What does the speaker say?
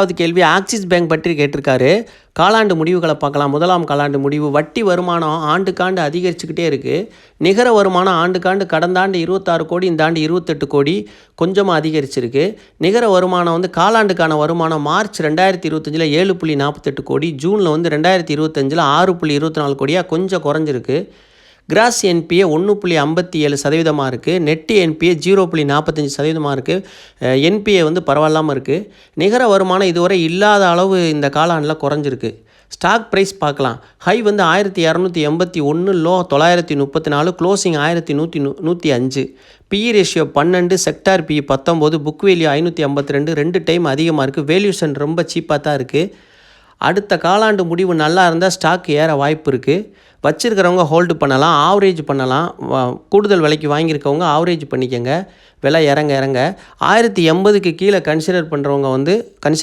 ரெண்டாவது கேள்வி axis bank பற்றி கேட்டிருக்காரு. காலாண்டு முடிவுகளை பார்க்கலாம். முதலாம் காலாண்டு முடிவு வட்டி வருமானம் ஆண்டுக்காண்டு அதிகரிச்சுக்கிட்டே இருக்குது நிகர வருமானம் ஆண்டுக்காண்டு கடந்த ஆண்டு இருபத்தாறு கோடி இந்த ஆண்டு இருபத்தெட்டு கோடி கொஞ்சமாக அதிகரிச்சிருக்கு. நிகர வருமானம் வந்து காலாண்டுக்கான வருமானம் மார்ச் ரெண்டாயிரத்தி இருபத்தஞ்சில் ஏழு புள்ளி நாற்பத்தெட்டு கோடி ஜூனில் வந்து ரெண்டாயிரத்தி இருபத்தஞ்சில் ஆறு புள்ளி இருபத்தி நாலு கோடியாக கொஞ்சம் குறைஞ்சிருக்கு. கிராஸ் என்பிஏ ஒன்று புள்ளி ஐம்பத்தி ஏழு சதவீதமாக இருக்குது நெட்டு என்பிஏ ஜீரோ புள்ளி நாற்பத்தஞ்சு சதவீதமாக இருக்குது என்பிஏ வந்து பரவாயில்லாமல் இருக்குது நிகர வருமானம் இதுவரை இல்லாத அளவு இந்த காலாண்டில் குறைஞ்சிருக்கு. ஸ்டாக் ப்ரைஸ் பார்க்கலாம். ஹை வந்து ஆயிரத்தி இரநூத்தி எண்பத்தி ஒன்று லோ தொள்ளாயிரத்தி முப்பத்தி நாலு க்ளோசிங் ஆயிரத்தி நூற்றி நூ நூற்றி அஞ்சு. பிஇ ரேஷியோ பன்னெண்டு செக்டார் பிஇ பத்தொம்போது புக் வேல்யூ ஐநூற்றி ஐம்பத்தி ரெண்டு ரெண்டு டைம் அதிகமாக இருக்குது வேல்யூஷன் ரொம்ப சீப்பாக தான் இருக்குது அடுத்த காலாண்டு முடிவு நல்லா இருந்தால் ஸ்டாக் ஏற வாய்ப்பு இருக்குது வச்சுருக்கிறவங்க ஹோல்டு பண்ணலாம் ஆவரேஜ் பண்ணலாம். கூடுதல் விலைக்கு வாங்கியிருக்கவங்க ஆவரேஜ் பண்ணிக்கோங்க. விலை இறங்க இறங்க. ஆயிரத்தி எண்பதுக்கு கீழே கன்சிடர் பண்ணுறவங்க வந்து கன்சி